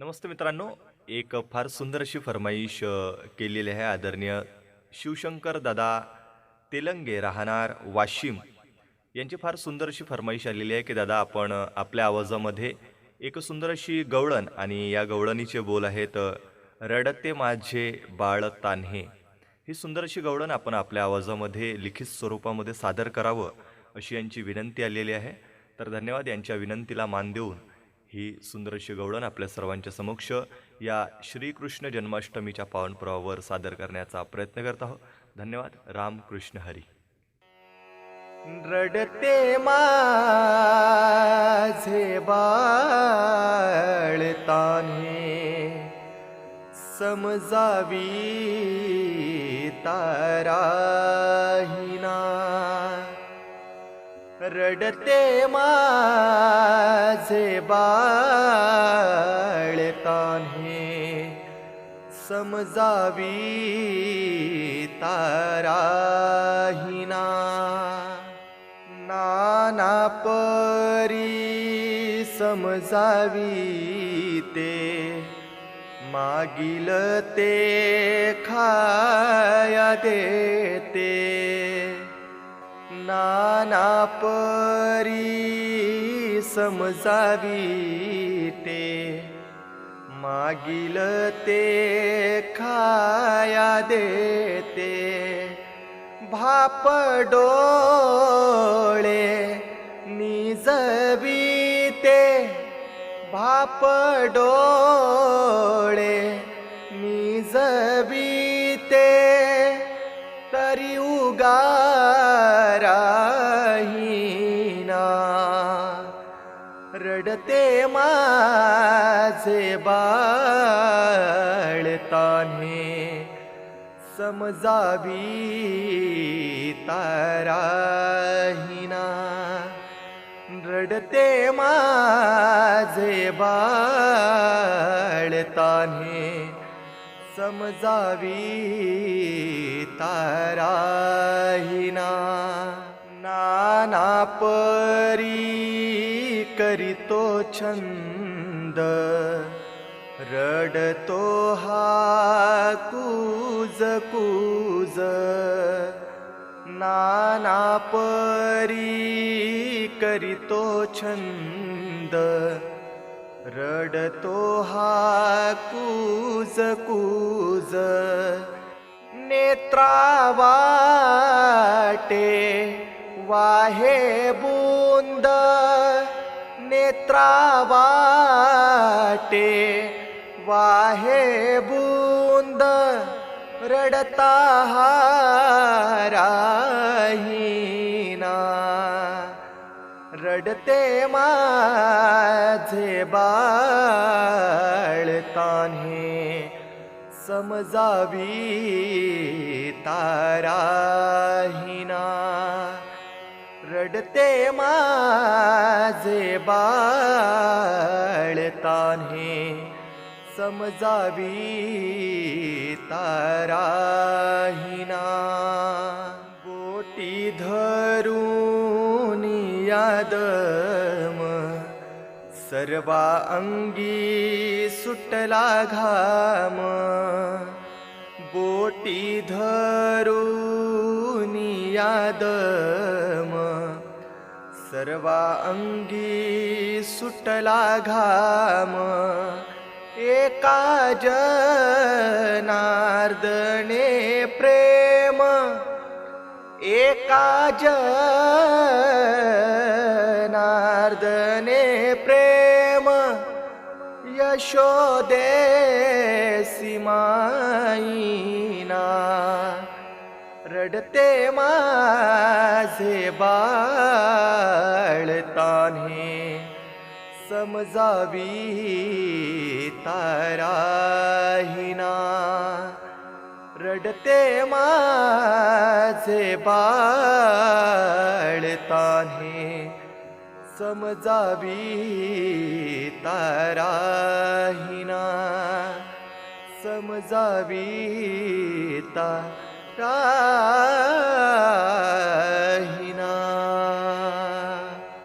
नमस्ते मित्रांनो. एक फार सुंदर अशी फरमाईश केलेली आहे आदरणीय शिवशंकर दादा तेलंगे राहणार वाशिम. यांची फार सुंदर अशी फरमाईश आलेली आहे की दादा आपण आपल्या आवाजामध्ये एक सुंदर अशी गवळण आणि या गवळणीचे बोल आहेत रडते माझे बाळ तान्हे. ही सुंदर अशी गवळण आपण आपल्या आवाजामध्ये लिखित स्वरूपामध्ये सादर करावं अशी यांची विनंती आलेली आहे. तर धन्यवाद यांच्या विनंतीला मान देऊन. ही सुंदर अशी गवळण आपल्या सर्वांच्या समक्ष या श्रीकृष्ण जन्माष्टमीच्या पावनपुरावर सादर करण्याचा प्रयत्न करत आहोत. धन्यवाद. रामकृष्ण हरी. रडते माझे बाळताने तान्हे समजावी ताराहिना. रडते माझे बाळ तान्हे समजावी ताराहिना. नाना परी समजावी ते. मागील ते खाया देते. नाना परी समजावी ते. मागील ते खाया देते. भाप डोळे निजविते भाप डोळे निजवी तरी उगाराहीना. रडते माझे बाळ समजावी ताराहीना. रडते माझे बाळ समजावी ताराहिना. नाना परी करितो छंद. रडतो हा कूज कूज नाना परी करितो छंद. रडतो हा कूज कूज नेत्रावाटे वाहे बुंद नेत्रावाटे वाहे बुंद रडता हा राहीना. रडते माझे बाळताने समजावी ताराहिना. रडते माझे बाळताने समजावी तारा सर्वा अंगी सुटला घाम. बोटी धरून यादम सर्वा अंगी सुटला घाम. एका जनार्दने प्रेम. एका जनार्दने प्रेम. यशोदे सीमाईना रडते माझे बाळ तान्हे समजावी ताराहिना रडते माझे बाळ तान्हे समजावी ताराहिना. समजावी ताराहिना